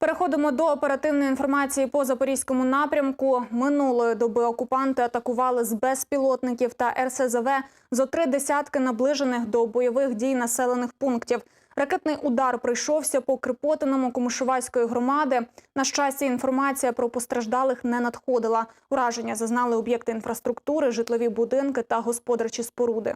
Переходимо до оперативної інформації по запорізькому напрямку. Минулої доби окупанти атакували з безпілотників та РСЗВ зо три десятки наближених до бойових дій населених пунктів. Ракетний удар прийшовся по Крипотиному Комишувацької громади. На щастя, інформація про постраждалих не надходила. Ураження зазнали об'єкти інфраструктури, житлові будинки та господарчі споруди.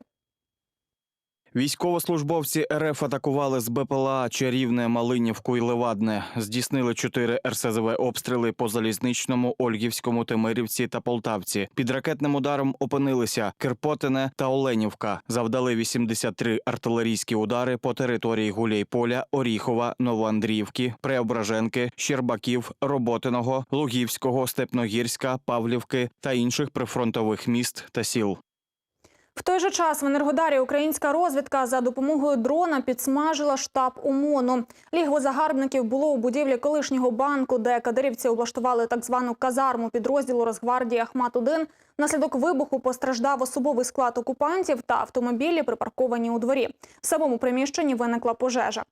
Військовослужбовці РФ атакували з БПЛА Чарівне, Малинівку і Левадне. Здійснили чотири РСЗВ обстріли по залізничному, Ольгівському, Тимирівці та Полтавці. Під ракетним ударом опинилися Кирпотине та Оленівка. Завдали 83 артилерійські удари по території Гуляйполя, Оріхова, Новоандріївки, Преображенки, Щербаків, Роботиного, Лугівського, Степногірська, Павлівки та інших прифронтових міст та сіл. В той же час в Енергодарі українська розвідка за допомогою дрона підсмажила штаб ОМОНу. Лігво загарбників було у будівлі колишнього банку, де кадирівці облаштували так звану казарму підрозділу Росгвардії Ахмат-1. Наслідок вибуху постраждав особовий склад окупантів та автомобілі, припарковані у дворі. В самому приміщенні виникла пожежа.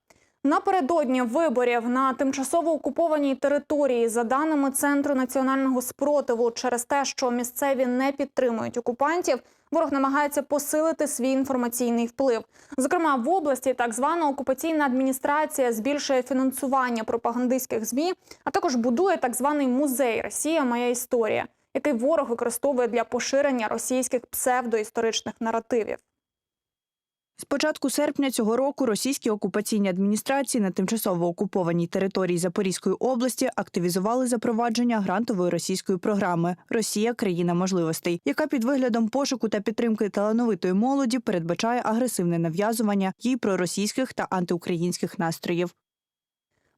Напередодні виборів на тимчасово окупованій території, за даними Центру національного спротиву, через те, що місцеві не підтримують окупантів, ворог намагається посилити свій інформаційний вплив. Зокрема, в області так звана окупаційна адміністрація збільшує фінансування пропагандистських змі, а також будує так званий музей Росія моя історія, який ворог використовує для поширення російських псевдоісторичних наративів. З початку серпня цього року російські окупаційні адміністрації на тимчасово окупованій території Запорізької області активізували запровадження грантової російської програми Росія країна можливостей, яка під виглядом пошуку та підтримки талановитої молоді передбачає агресивне нав'язування їй проросійських та антиукраїнських настроїв.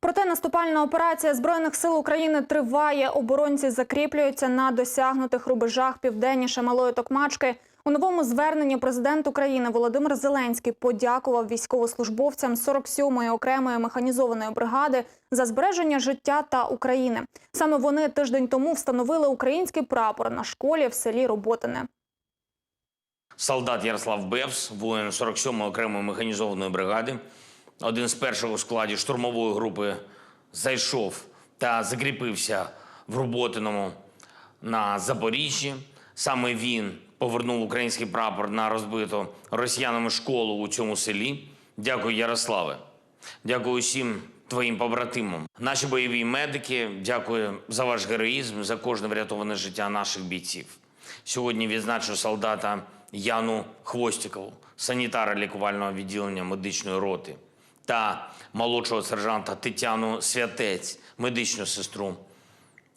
Проте наступальна операція збройних сил України триває. Оборонці закріплюються на досягнутих рубежах південніше малої токмачки. У новому зверненні президент України Володимир Зеленський подякував військовослужбовцям 47-ї окремої механізованої бригади за збереження життя та України. Саме вони тиждень тому встановили український прапор на школі в селі Роботине. Солдат Ярослав Бевс, воїн 47-ї окремої механізованої бригади, один з перших у складі штурмової групи, зайшов та закріпився в Роботиному на Запоріжжі. Саме він повернув український прапор на розбиту росіянами школу у цьому селі. Дякую, Ярославе. Дякую усім твоїм побратимам. Наші бойові медики, дякую за ваш героїзм, за кожне врятоване життя наших бійців. Сьогодні відзначу солдата Яну Хвостікову, санітара лікувального відділення медичної роти, та молодшого сержанта Тетяну Святець, медичну сестру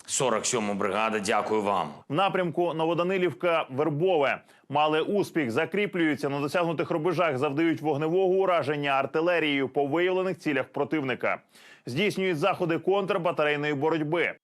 47 бригади. Дякую вам. В напрямку Новоданилівка Вербове мали успіх, закріплюються на досягнутих рубежах, завдають вогневого ураження артилерією по виявлених цілях противника. Здійснюють заходи контрбатарейної боротьби.